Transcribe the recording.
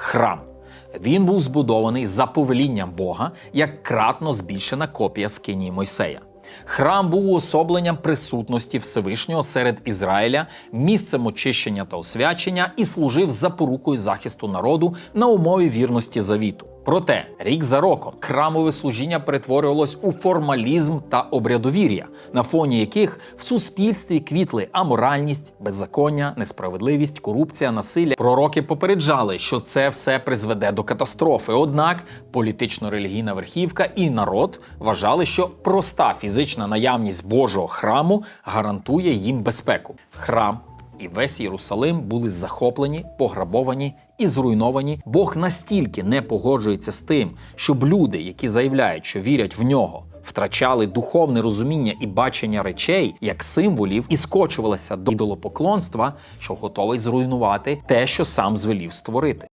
храм. Він був збудований за повелінням Бога як кратно збільшена копія скинії Мойсея. Храм був уособленням присутності Всевишнього серед Ізраїля, місцем очищення та освячення і служив запорукою захисту народу на умові вірності завіту. Проте рік за роком храмове служіння перетворювалось у формалізм та обрядовір'я, на фоні яких в суспільстві квітли аморальність, беззаконня, несправедливість, корупція, насилля. Пророки попереджали, що це все призведе до катастрофи. Однак політично-релігійна верхівка і народ вважали, що проста фізична наявність Божого храму гарантує їм безпеку. Храм і весь Єрусалим були захоплені, пограбовані і зруйновані. Бог настільки не погоджується з тим, щоб люди, які заявляють, що вірять в нього, втрачали духовне розуміння і бачення речей як символів і скочувалися до ідолопоклонства, що готовий зруйнувати те, що сам звелів створити.